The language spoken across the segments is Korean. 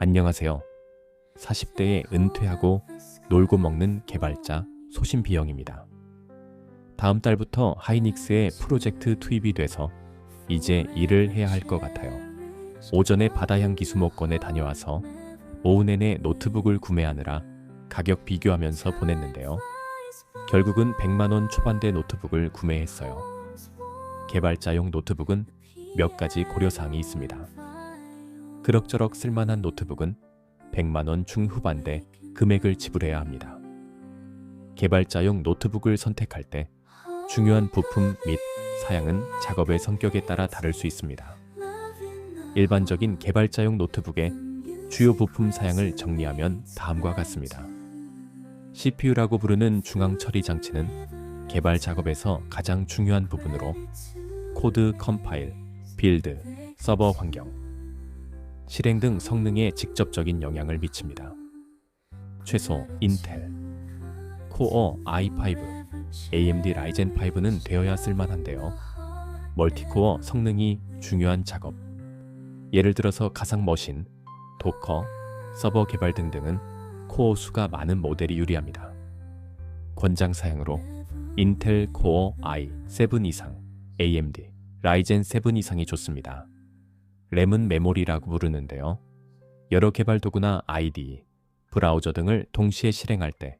안녕하세요. 40대에 은퇴하고 놀고 먹는 개발자 소신비영입니다. 다음 달부터 하이닉스의 프로젝트 투입이 돼서 이제 일을 해야 할 것 같아요. 오전에 바다향기 수목원에 다녀와서 오후 내내 노트북을 구매하느라 가격 비교하면서 보냈는데요. 결국은 100만원 초반대 노트북을 구매했어요. 개발자용 노트북은 몇 가지 고려사항이 있습니다. 그럭저럭 쓸만한 노트북은 100만원 중후반대 금액을 지불해야 합니다. 개발자용 노트북을 선택할 때 중요한 부품 및 사양은 작업의 성격에 따라 다를 수 있습니다. 일반적인 개발자용 노트북의 주요 부품 사양을 정리하면 다음과 같습니다. CPU라고 부르는 중앙 처리 장치는 개발 작업에서 가장 중요한 부분으로 코드 컴파일, 빌드, 서버 환경, 실행 등 성능에 직접적인 영향을 미칩니다. 최소 인텔, 코어 i5, AMD 라이젠 5는 되어야 쓸만한데요. 멀티코어 성능이 중요한 작업, 예를 들어서 가상 머신, 도커, 서버 개발 등등은 코어 수가 많은 모델이 유리합니다. 권장 사양으로 인텔 코어 i7 이상, AMD 라이젠 7 이상이 좋습니다. 램은 메모리라고 부르는데요. 여러 개발 도구나 IDE, 브라우저 등을 동시에 실행할 때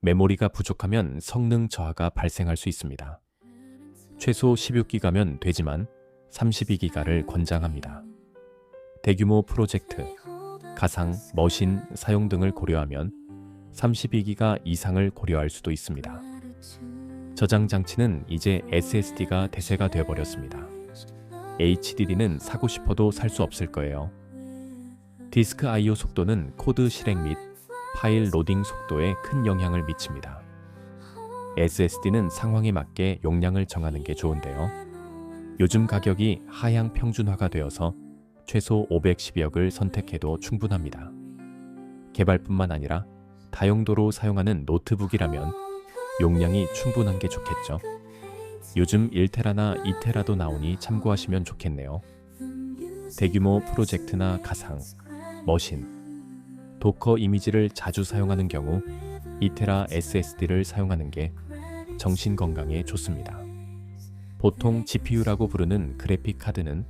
메모리가 부족하면 성능 저하가 발생할 수 있습니다. 최소 16기가면 되지만 32기가를 권장합니다. 대규모 프로젝트, 가상, 머신 사용 등을 고려하면 32기가 이상을 고려할 수도 있습니다. 저장 장치는 이제 SSD가 대세가 되어버렸습니다. HDD는 사고 싶어도 살 수 없을 거예요. 디스크 I/O 속도는 코드 실행 및 파일 로딩 속도에 큰 영향을 미칩니다. SSD는 상황에 맞게 용량을 정하는 게 좋은데요. 요즘 가격이 하향 평준화가 되어서 최소 512억을 선택해도 충분합니다. 개발뿐만 아니라 다용도로 사용하는 노트북이라면 용량이 충분한 게 좋겠죠. 요즘 1테라나 2테라도 나오니 참고하시면 좋겠네요. 대규모 프로젝트나 가상, 머신, 도커 이미지를 자주 사용하는 경우 2테라 SSD를 사용하는 게 정신 건강에 좋습니다. 보통 GPU라고 부르는 그래픽 카드는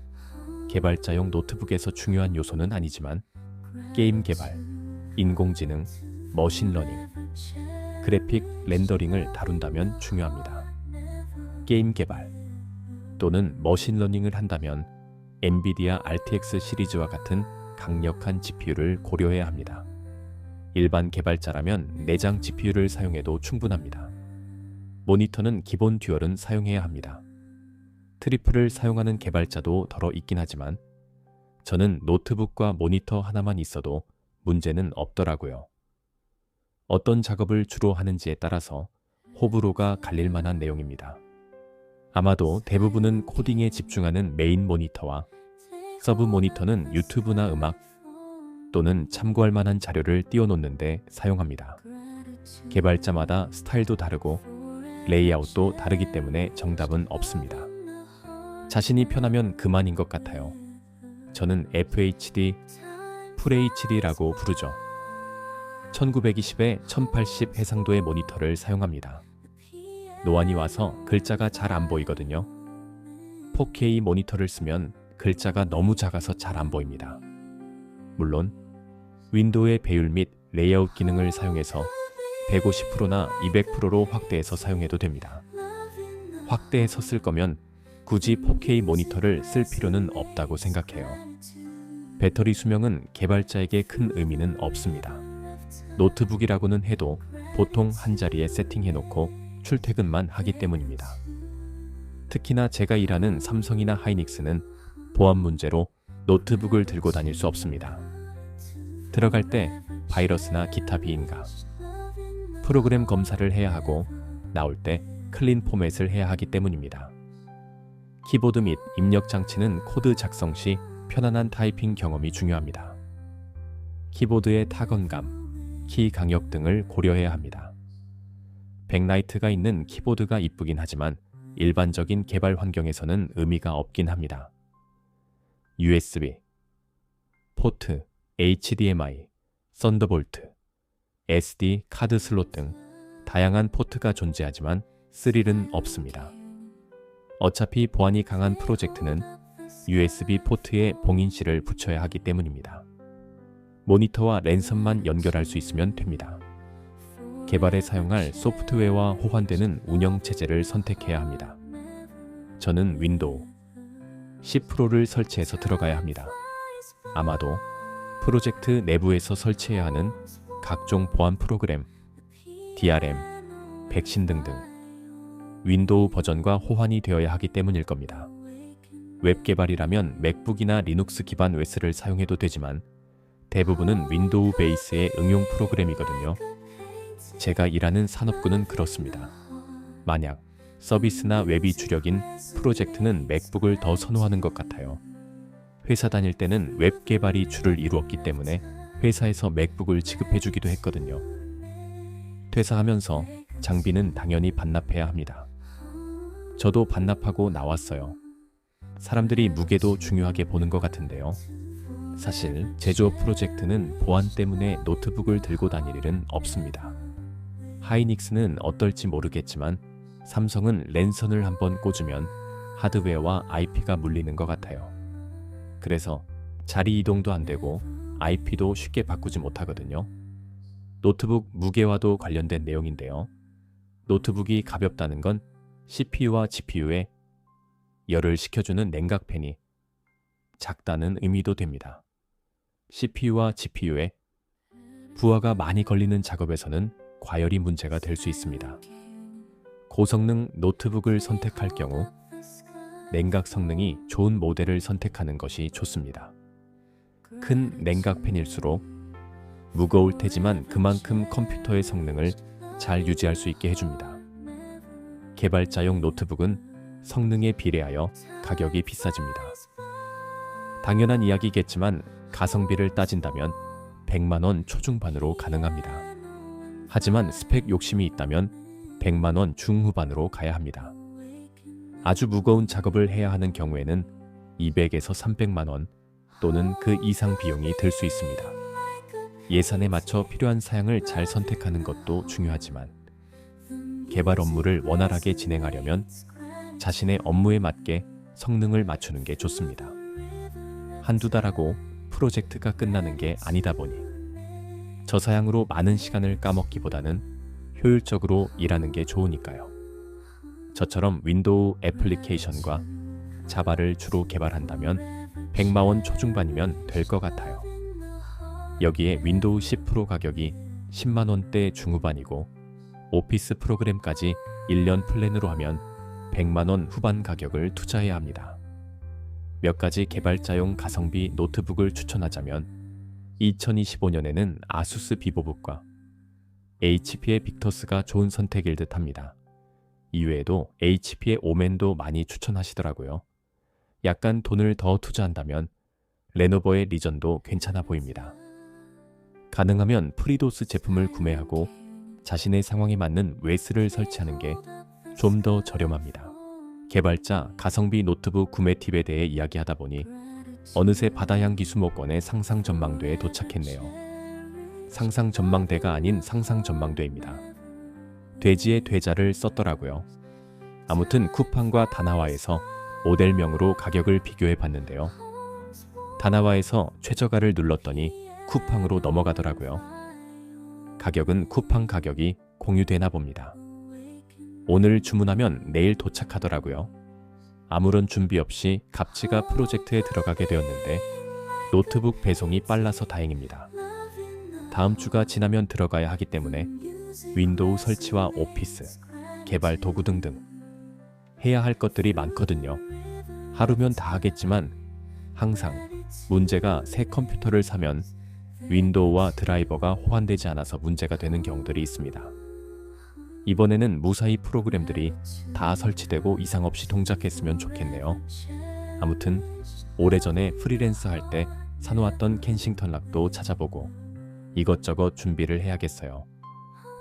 개발자용 노트북에서 중요한 요소는 아니지만 게임 개발, 인공지능, 머신러닝, 그래픽 렌더링을 다룬다면 중요합니다. 게임 개발 또는 머신러닝을 한다면 엔비디아 RTX 시리즈와 같은 강력한 GPU를 고려해야 합니다. 일반 개발자라면 내장 GPU를 사용해도 충분합니다. 모니터는 기본 듀얼은 사용해야 합니다. 트리플을 사용하는 개발자도 더러 있긴 하지만 저는 노트북과 모니터 하나만 있어도 문제는 없더라고요. 어떤 작업을 주로 하는지에 따라서 호불호가 갈릴 만한 내용입니다. 아마도 대부분은 코딩에 집중하는 메인 모니터와 서브 모니터는 유튜브나 음악 또는 참고할 만한 자료를 띄워놓는데 사용합니다. 개발자마다 스타일도 다르고 레이아웃도 다르기 때문에 정답은 없습니다. 자신이 편하면 그만인 것 같아요. 저는 FHD, FHD라고 부르죠. 1920에 1080 해상도의 모니터를 사용합니다. 노안이 와서 글자가 잘 안 보이거든요. 4K 모니터를 쓰면 글자가 너무 작아서 잘 안 보입니다. 물론 윈도우의 배율 및 레이아웃 기능을 사용해서 150%나 200%로 확대해서 사용해도 됩니다. 확대해서 쓸 거면 굳이 4K 모니터를 쓸 필요는 없다고 생각해요. 배터리 수명은 개발자에게 큰 의미는 없습니다. 노트북이라고는 해도 보통 한 자리에 세팅해놓고 출퇴근만 하기 때문입니다. 특히나 제가 일하는 삼성이나 하이닉스는 보안 문제로 노트북을 들고 다닐 수 없습니다. 들어갈 때 바이러스나 기타 비인가, 프로그램 검사를 해야 하고 나올 때 클린 포맷을 해야 하기 때문입니다. 키보드 및 입력 장치는 코드 작성 시 편안한 타이핑 경험이 중요합니다. 키보드의 타건감, 키 강력 등을 고려해야 합니다. 백라이트가 있는 키보드가 이쁘긴 하지만 일반적인 개발 환경에서는 의미가 없긴 합니다. USB, 포트, HDMI, 썬더볼트, SD 카드 슬롯 등 다양한 포트가 존재하지만 스릴은 없습니다. 어차피 보안이 강한 프로젝트는 USB 포트에 봉인실을 붙여야 하기 때문입니다. 모니터와 랜선만 연결할 수 있으면 됩니다. 개발에 사용할 소프트웨어와 호환되는 운영 체제를 선택해야 합니다. 저는 윈도우 10%를 설치해서 들어가야 합니다. 아마도 프로젝트 내부에서 설치해야 하는 각종 보안 프로그램, DRM, 백신 등등 윈도우 버전과 호환이 되어야 하기 때문일 겁니다. 웹 개발이라면 맥북이나 리눅스 기반 OS를 사용해도 되지만 대부분은 윈도우 베이스의 응용 프로그램이거든요. 제가 일하는 산업군은 그렇습니다. 만약 서비스나 웹이 주력인 프로젝트는 맥북을 더 선호하는 것 같아요. 회사 다닐 때는 웹 개발이 주를 이루었기 때문에 회사에서 맥북을 지급해주기도 했거든요. 퇴사하면서 장비는 당연히 반납해야 합니다. 저도 반납하고 나왔어요. 사람들이 무게도 중요하게 보는 것 같은데요. 사실 제조업 프로젝트는 보안 때문에 노트북을 들고 다닐 일은 없습니다. 하이닉스는 어떨지 모르겠지만 삼성은 랜선을 한번 꽂으면 하드웨어와 IP가 물리는 것 같아요. 그래서 자리 이동도 안 되고 IP도 쉽게 바꾸지 못하거든요. 노트북 무게와도 관련된 내용인데요. 노트북이 가볍다는 건 CPU와 GPU에 열을 식혀주는 냉각팬이 작다는 의미도 됩니다. CPU와 GPU에 부하가 많이 걸리는 작업에서는 과열이 문제가 될 수 있습니다. 고성능 노트북을 선택할 경우 냉각 성능이 좋은 모델을 선택하는 것이 좋습니다. 큰 냉각팬일수록 무거울 테지만 그만큼 컴퓨터의 성능을 잘 유지할 수 있게 해줍니다. 개발자용 노트북은 성능에 비례하여 가격이 비싸집니다. 당연한 이야기겠지만 가성비를 따진다면 100만원 초중반으로 가능합니다. 하지만 스펙 욕심이 있다면 100만원 중후반으로 가야 합니다. 아주 무거운 작업을 해야 하는 경우에는 200에서 300만원 또는 그 이상 비용이 들 수 있습니다. 예산에 맞춰 필요한 사양을 잘 선택하는 것도 중요하지만 개발 업무를 원활하게 진행하려면 자신의 업무에 맞게 성능을 맞추는 게 좋습니다. 한두 달하고 프로젝트가 끝나는 게 아니다 보니 저 사양으로 많은 시간을 까먹기보다는 효율적으로 일하는 게 좋으니까요. 저처럼 윈도우 애플리케이션과 자바를 주로 개발한다면 100만원 초중반이면 될 것 같아요. 여기에 윈도우 10 프로 가격이 10만원대 중후반이고 오피스 프로그램까지 1년 플랜으로 하면 100만원 후반 가격을 투자해야 합니다. 몇 가지 개발자용 가성비 노트북을 추천하자면 2025년에는 아수스 비보북과 HP의 빅터스가 좋은 선택일 듯 합니다. 이외에도 HP의 오맨도 많이 추천하시더라고요. 약간 돈을 더 투자한다면 레노버의 리전도 괜찮아 보입니다. 가능하면 프리도스 제품을 구매하고 자신의 상황에 맞는 웨스를 설치하는 게 좀 더 저렴합니다. 개발자 가성비 노트북 구매 팁에 대해 이야기하다 보니 어느새 바다향기 수목원의 상상 전망대에 도착했네요. 상상 전망대가 아닌 상상 전망대입니다. 돼지의 돼자를 썼더라고요. 아무튼 쿠팡과 다나와에서 모델명으로 가격을 비교해 봤는데요. 다나와에서 최저가를 눌렀더니 쿠팡으로 넘어가더라고요. 가격은 쿠팡 가격이 공유되나 봅니다. 오늘 주문하면 내일 도착하더라고요. 아무런 준비 없이 갑치가 프로젝트에 들어가게 되었는데 노트북 배송이 빨라서 다행입니다. 다음 주가 지나면 들어가야 하기 때문에 윈도우 설치와 오피스, 개발 도구 등등 해야 할 것들이 많거든요. 하루면 다 하겠지만 항상 문제가 새 컴퓨터를 사면 윈도우와 드라이버가 호환되지 않아서 문제가 되는 경우들이 있습니다. 이번에는 무사히 프로그램들이 다 설치되고 이상 없이 동작했으면 좋겠네요. 아무튼 오래전에 프리랜서 할 때 사놓았던 켄싱턴 락도 찾아보고 이것저것 준비를 해야겠어요.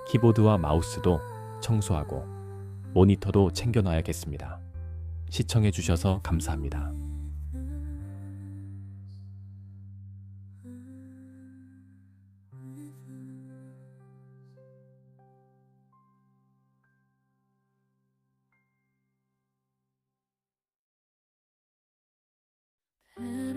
키보드와 마우스도 청소하고 모니터도 챙겨놔야겠습니다. 시청해주셔서 감사합니다.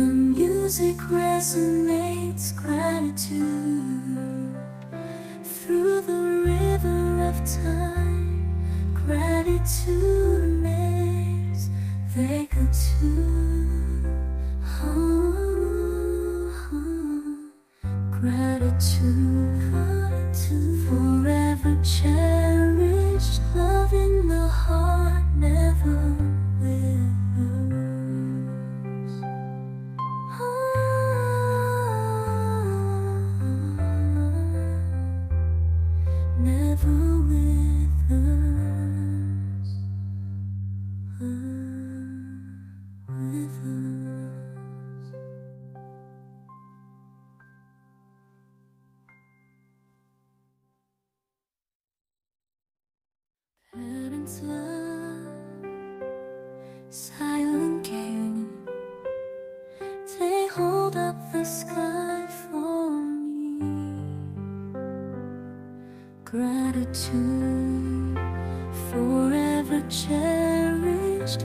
The music resonates gratitude through the river of time. Gratitude makes vacant too. sky for me. Gratitude forever cherished.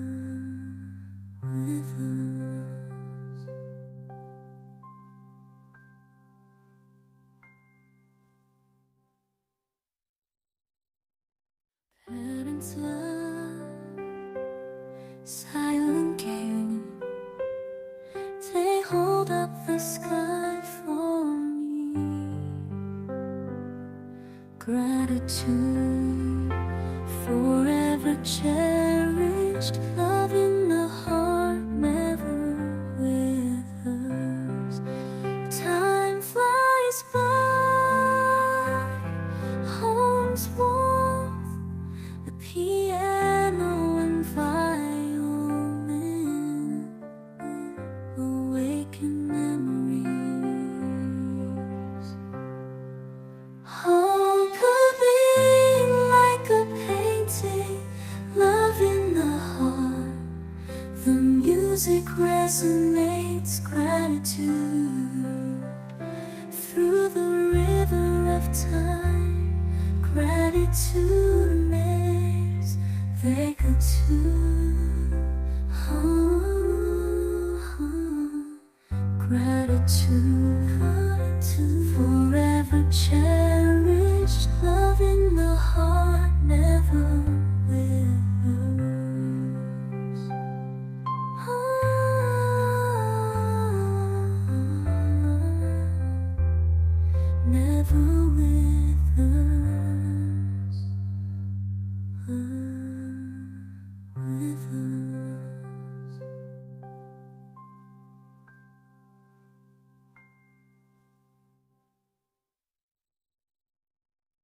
Christ. music resonates gratitude through the river of time. Gratitude makes vacant too.